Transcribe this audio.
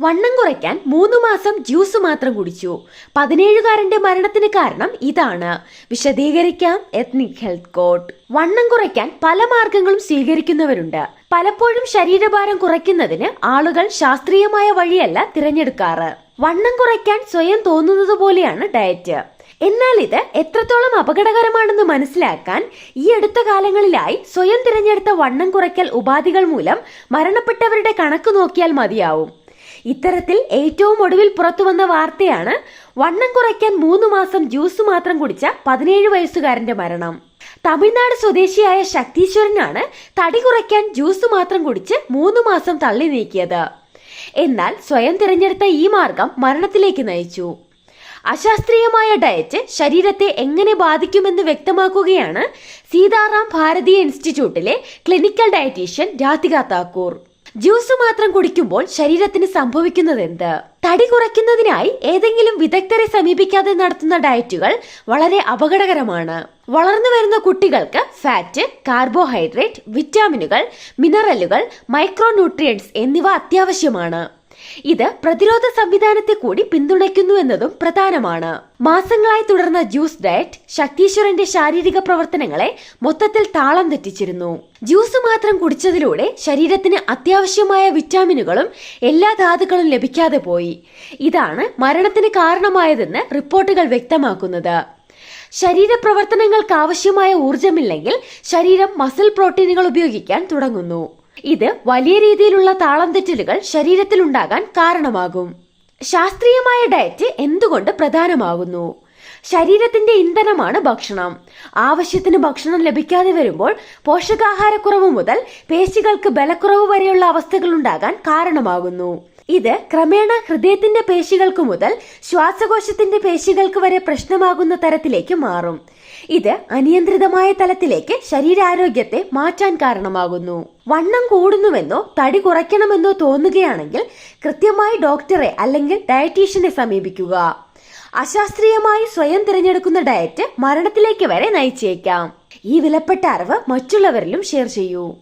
വണ്ണം കുറയ്ക്കാൻ മൂന്ന് മാസം ജ്യൂസ് മാത്രം കുടിച്ചു. പതിനേഴുകാരന്റെ മരണത്തിന് കാരണം ഇതാണ്. വിശദീകരിക്കാം എത്നിക് ഹെൽത്ത് കോട്ട് വണ്ണം കുറയ്ക്കാൻ പല മാർഗങ്ങളും സ്വീകരിക്കുന്നവരുണ്ട്. പലപ്പോഴും ശരീരഭാരം കുറയ്ക്കുന്നതിന് ആളുകൾ ശാസ്ത്രീയമായ വഴിയല്ല തിരഞ്ഞെടുക്കാറ്. വണ്ണം കുറയ്ക്കാൻ സ്വയം തോന്നുന്നത് പോലെയാണ് ഡയറ്റ്. എന്നാൽ ഇത് എത്രത്തോളം അപകടകരമാണെന്ന് മനസ്സിലാക്കാൻ ഈ അടുത്ത കാലങ്ങളിലായി സ്വയം തിരഞ്ഞെടുത്ത വണ്ണം കുറയ്ക്കൽ ഉപാധികൾ മൂലം മരണപ്പെട്ടവരുടെ കണക്ക് നോക്കിയാൽ മതിയാവും. ഇത്തരത്തിൽ ഏറ്റവും ഒടുവിൽ പുറത്തു വന്ന വാർത്തയാണ് വണ്ണം കുറയ്ക്കാൻ മൂന്ന് മാസം ജ്യൂസ് മാത്രം കുടിച്ച പതിനേഴ് വയസ്സുകാരന്റെ മരണം. തമിഴ്നാട് സ്വദേശിയായ ശക്തീശ്വരനാണ് തടി കുറയ്ക്കാൻ ജ്യൂസ് മാത്രം കുടിച്ച് മൂന്ന് മാസം തള്ളി നീക്കിയത്. എന്നാൽ സ്വയം തിരഞ്ഞെടുത്ത ഈ മാർഗം മരണത്തിലേക്ക് നയിച്ചു. അശാസ്ത്രീയമായ ഡയറ്റ് ശരീരത്തെ എങ്ങനെ ബാധിക്കുമെന്ന് വ്യക്തമാക്കുകയാണ് സീതാറാം ഭാരതീയ ഇൻസ്റ്റിറ്റ്യൂട്ടിലെ clinical dietitian Radhika Thakur. Juice മാത്രം കുടിക്കുമ്പോൾ ശരീരത്തിന് സംഭവിക്കുന്നത് എന്ത് തടി കുറയ്ക്കുന്നതിനായി ഏതെങ്കിലും വിദഗ്ധരെ സമീപിക്കാതെ നടത്തുന്ന ഡയറ്റുകൾ വളരെ അപകടകരമാണ്. വളർന്നു വരുന്ന കുട്ടികൾക്ക് ഫാറ്റ് കാർബോഹൈഡ്രേറ്റ് വിറ്റാമിനുകൾ മിനറലുകൾ മൈക്രോന്യൂട്രിയൻസ് എന്നിവ അത്യാവശ്യമാണ്. ഇത് പ്രതിരോധ സംവിധാനത്തെ കൂടി പിന്തുണയ്ക്കുന്നു എന്നതും പ്രധാനമാണ്. മാസങ്ങളായി തുടർന്ന ജ്യൂസ് ഡയറ്റ് ശക്തീശ്വരന്റെ ശാരീരിക പ്രവർത്തനങ്ങളെ മൊത്തത്തിൽ താളം തെറ്റിച്ചിരുന്നു. ജ്യൂസ് മാത്രം കുടിച്ചതിലൂടെ ശരീരത്തിന് അത്യാവശ്യമായ വിറ്റാമിനുകളും എല്ലാ ധാതുക്കളും ലഭിക്കാതെ പോയി. ഇതാണ് മരണത്തിന് കാരണമായതെന്ന് റിപ്പോർട്ടുകൾ വ്യക്തമാക്കുന്നത്. ശരീരപ്രവർത്തനങ്ങൾക്ക് ആവശ്യമായ ഊർജമില്ലെങ്കിൽ ശരീരം മസിൽ പ്രോട്ടീനുകൾ ഉപയോഗിക്കാൻ തുടങ്ങുന്നു. ഇത് വലിയ രീതിയിലുള്ള താളം തെറ്റലുകൾ ശരീരത്തിലുണ്ടാകാൻ കാരണമാകും. ശാസ്ത്രീയമായ ഡയറ്റ് എന്തുകൊണ്ട് പ്രധാനമാകുന്നു? ശരീരത്തിന്റെ ഇന്ധനമാണ് ഭക്ഷണം. ആവശ്യത്തിന് ഭക്ഷണം ലഭിക്കാതെ വരുമ്പോൾ പോഷകാഹാരക്കുറവ് മുതൽ പേശികൾക്ക് ബലക്കുറവ് വരെയുള്ള അവസ്ഥകൾ ഉണ്ടാകാൻ കാരണമാകുന്നു. ഇത് ക്രമേണ ഹൃദയത്തിന്റെ പേശികൾക്ക് മുതൽ ശ്വാസകോശത്തിന്റെ പേശികൾക്ക് വരെ പ്രശ്നമാകുന്ന തരത്തിലേക്ക് മാറും. ഇത് അനിയന്ത്രിതമായ തലത്തിലേക്ക് ശരീരാരോഗ്യത്തെ മാറ്റാൻ കാരണമാകുന്നു. വണ്ണം കൂടുന്നുവെന്നോ തടി കുറയ്ക്കണമെന്നോ തോന്നുകയാണെങ്കിൽ കൃത്യമായി ഡോക്ടറെ അല്ലെങ്കിൽ ഡയറ്റീഷ്യനെ സമീപിക്കുക. അശാസ്ത്രീയമായി സ്വയം തിരഞ്ഞെടുക്കുന്ന ഡയറ്റ് മരണത്തിലേക്ക് വരെ നയിച്ചേക്കാം. ഈ വിലപ്പെട്ട അറിവ് മറ്റുള്ളവരിലും ഷെയർ ചെയ്യൂ.